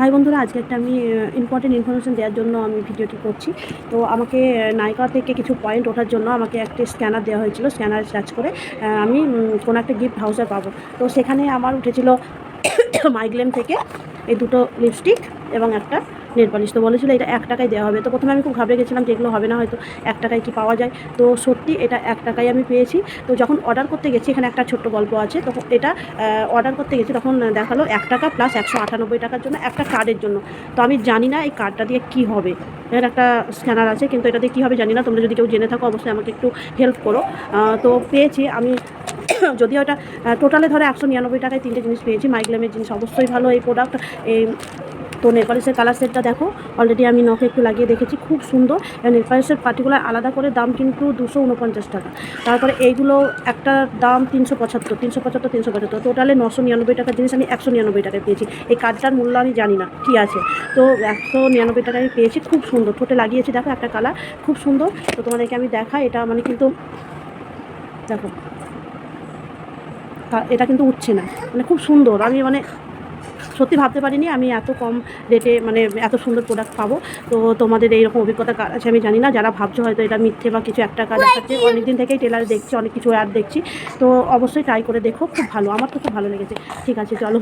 High বন্ধুরা, আজকে একটা আমি ইম্পর্টেন্ট ইনফরমেশান দেওয়ার জন্য আমি ভিডিওটি করছি। তো আমাকে নাইকা থেকে কিছু পয়েন্ট ওঠার জন্য আমাকে একটি স্ক্যানার দেওয়া হয়েছিল। স্ক্যানার সার্চ করে আমি কোনো একটা গিফট হাউসে পাবো। তো সেখানে আমার উঠেছিল মাইগ্লেম থেকে এই দুটো লিপস্টিক এবং একটা নেল পালিশ তো বলেছিলো, এটা এক টাকায় দেওয়া হবে। তো প্রথমে আমি খুব ঘাবড়ে গেছিলাম যে এগুলো হবে না, হয়তো এক টাকায় কি পাওয়া যায়। তো সত্যি এটা এক টাকায় আমি পেয়েছি। তো যখন অর্ডার করতে গেছি, এখানে একটা ছোট্ট গল্প আছে, তখন এটা অর্ডার করতে গেছি, তখন দেখাল এক টাকা প্লাস একশো আটানব্বই টাকার জন্য একটা কার্ডের জন্য। তো আমি জানি না এই কার্ডটা দিয়ে কী হবে। এর একটা স্ক্যানার আছে, কিন্তু এটা দিয়ে কী হবে জানি না। তোমরা যদি কেউ জেনে থাকো, অবশ্যই আমাকে একটু হেল্প করো। তো পেয়েছি আমি, যদিও এটা টোটালে ধরে একশো নিরানব্বই টাকায় তিনটে জিনিস পেয়েছি। মাইগ্লামের জিনিস অবশ্যই ভালো। এই প্রোডাক্ট এই তো নেলপালিশের কালার সেটটা দেখো অলরেডি আমি নখে একটু লাগিয়ে দেখেছি, খুব সুন্দর। নেলপালিশের পার্টিকুলার আলাদা করে দাম কিন্তু দুশো উনপঞ্চাশ টাকা। তারপরে এইগুলো একটা দাম তিনশো পঁচাত্তর তিনশো পঁচাত্তর তিনশো পঁচাত্তর। টোটালে নশো নিরানব্বই টাকার জিনিস আমি একশো নিরানব্বই টাকায় পেয়েছি। এই কাজটার মূল্য আমি জানি না, কী আছে। তো একশো নিরানব্বই টাকায় আমি পেয়েছি, খুব সুন্দর। ঠোঁটে লাগিয়েছি, দেখো একটা কালার খুব সুন্দর। তো তোমাদেরকে আমি দেখাই, এটা মানে কিন্তু দেখো এটা কিন্তু উঠছে না মানে খুব সুন্দর। আমি মানে সত্যি ভাবতে পারিনি আমি এত কম রেটে মানে এত সুন্দর প্রোডাক্ট পাবো। তো তোমাদের এইরকম অভিজ্ঞতা কার আছে আমি জানি না যারা ভাবছ হয়তো এটা মিথ্যে বা কিছু একটা কাজ দেখাচ্ছে অনেকদিন থেকেই টেলার দেখছি অনেক কিছু অ্যাড দেখছি। তো অবশ্যই ট্রাই করে দেখো খুব ভালো আমার তো খুব ভালো লেগেছে। ঠিক আছে চলো।